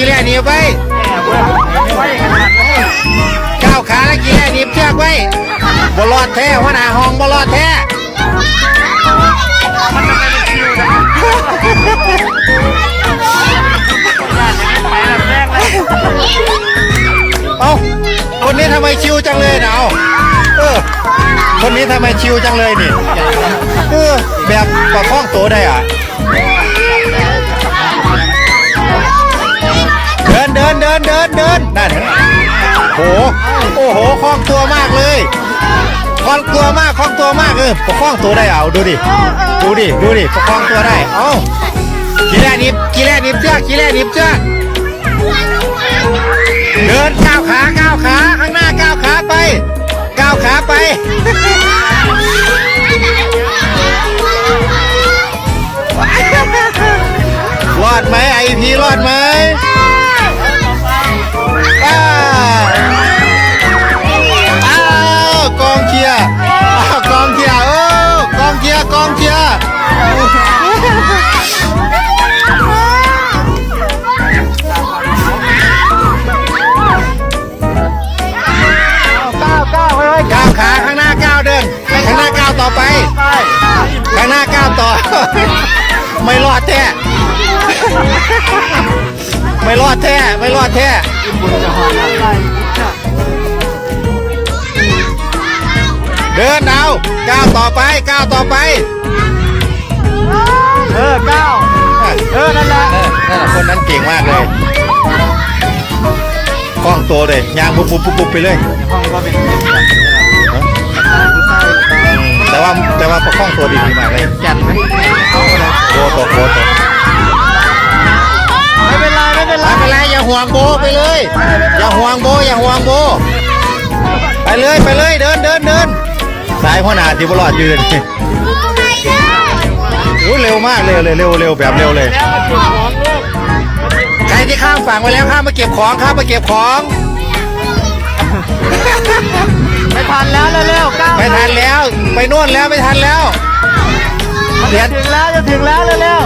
ก้าวขาแล้วกี่แล่หนีบไว้ไว้ขนาดนี้ก้าวขาแล้วกี่แล่หนีบเชือกไว้บ่รอดแท้หัวหน้าห้องบ่รอดแท้มันจะเป็นคิวนะไปแบบแรกเลยเอ้าคนนี้ทำไมชิวจังเลยเนาะเออคนนี้ทำไมชิวจังเลยนี่เออแบบประคองตัวได้อะ ดินเดินเดินเดินเดินนั่นโหโอ้โหคล่องตัวมากเลยคล่องตัวมากคล่องตัวมากเออประคองตัวได้เอาดูดิดูดิดูดิประคองตัวได้เอ้ากีแรนิบกีแรนิบเชือกกีแรนิบเชือกเดินก้าวขาก้าวขาข้างหน้าก้าวขาไปก้าวขาไปรอดไหมไอพีรอดไหม หน้าก้าวต่อ ไม่รอดแท้ไม่รอดแท้ไม่รอดแท้เดินเอาก้าวต่อไปก้าวต่อไป เออก้าเออนั่นแหละเออนั่นแหละคนนั้นเก่งมากเลยคล่องตัวเลยยางปุ๊บปุ๊บปุ๊บปุบไปเลยห้องก็เป็น แต่ว่าแต่ว่าประคองตัวดีมากเลยแก่นไหมเอาเลยโบตกโบตกไม่เป็นไรไม่เป็นไรไม่เป็นไรอย่าห่วงโบไปเลย อย่าห่วงโบอย่าห่วงโบ ไปเลยไปเลยเดินเดินเดินสายหัวหน้าที่บลอดยืนโอ้ยเร็วมากเลยเร็วเร็วเร็วแบบเร็วเลยแล้วมาจุดของลูกใครที่ข้ามฝั่งไปแล้วข้ามมาเก็บของข้ามมาเก็บของไม่ ทันแล้วเร็วๆเก้าไม่ทันแล้ว ไปโน่นแล้วไม่ทันแล้ว เปลี่ยนถึงแล้วจะถึงแล้วเร็ว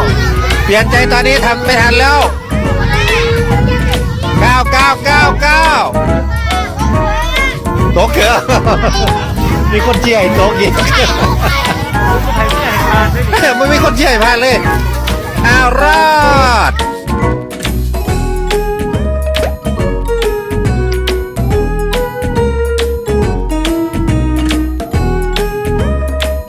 เปลี่ยนใจตอนนี้ทำไม่ทันแล้วเก้าเก้าเก้าเก้าตกเถอะมีคนเชียร์ให้ตกอีกๆใครไม่ให้ทานไม่มีไม่มีคนเชียร์ให้พลาดเลยอ้าวรอด